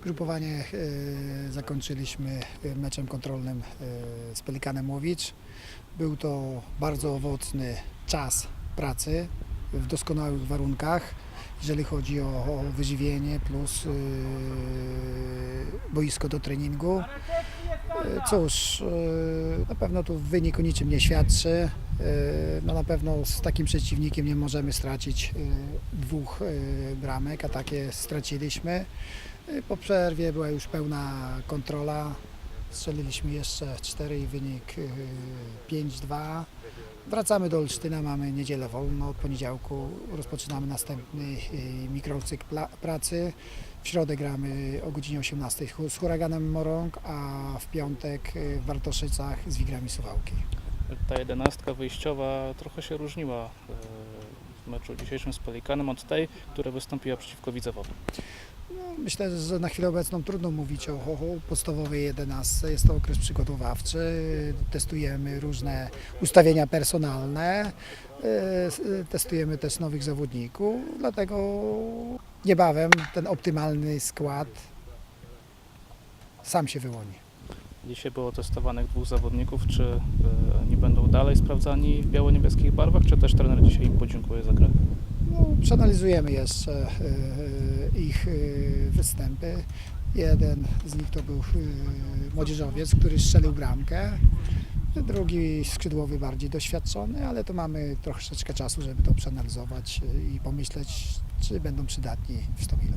Grupowanie e, zakończyliśmy e, meczem kontrolnym e, z Pelikanem Łowicz. Był to bardzo owocny czas pracy w doskonałych warunkach, jeżeli chodzi o, wyżywienie plus boisko do treningu. Cóż, na pewno tu wynik o niczym nie świadczy. No na pewno z takim przeciwnikiem nie możemy stracić dwóch bramek, a takie straciliśmy. Po przerwie była już pełna kontrola. Strzeliliśmy jeszcze 4 i wynik e, 5-2. Wracamy do Olsztyna, mamy niedzielę wolno. Od poniedziałku rozpoczynamy następny e, mikrocykl pracy. W środę gramy o godzinie 18 hu- z huraganem Morąg, a w piątek e, w Bartoszycach z Wigrami Suwałki. Ta jedenastka wyjściowa trochę się różniła w meczu dzisiejszym z Pelikanem od tej, która wystąpiła przeciwko Widzewowi. No, myślę, że na chwilę obecną trudno mówić o, podstawowej 11. Jest to okres przygotowawczy. Testujemy różne ustawienia personalne. e, Testujemy też nowych zawodników. Dlatego niebawem ten optymalny skład sam się wyłoni. Dzisiaj było testowanych dwóch zawodników, czy e, oni będą dalej sprawdzani w biało-niebieskich barwach, czy też trener dzisiaj im podziękuje za grę? No, przeanalizujemy jeszcze e, e, ich e, występy. Jeden z nich to był młodzieżowiec, który strzelił bramkę. Drugi skrzydłowy bardziej doświadczony, ale to mamy troszeczkę czasu, żeby to przeanalizować i pomyśleć, czy będą przydatni w Stomilu.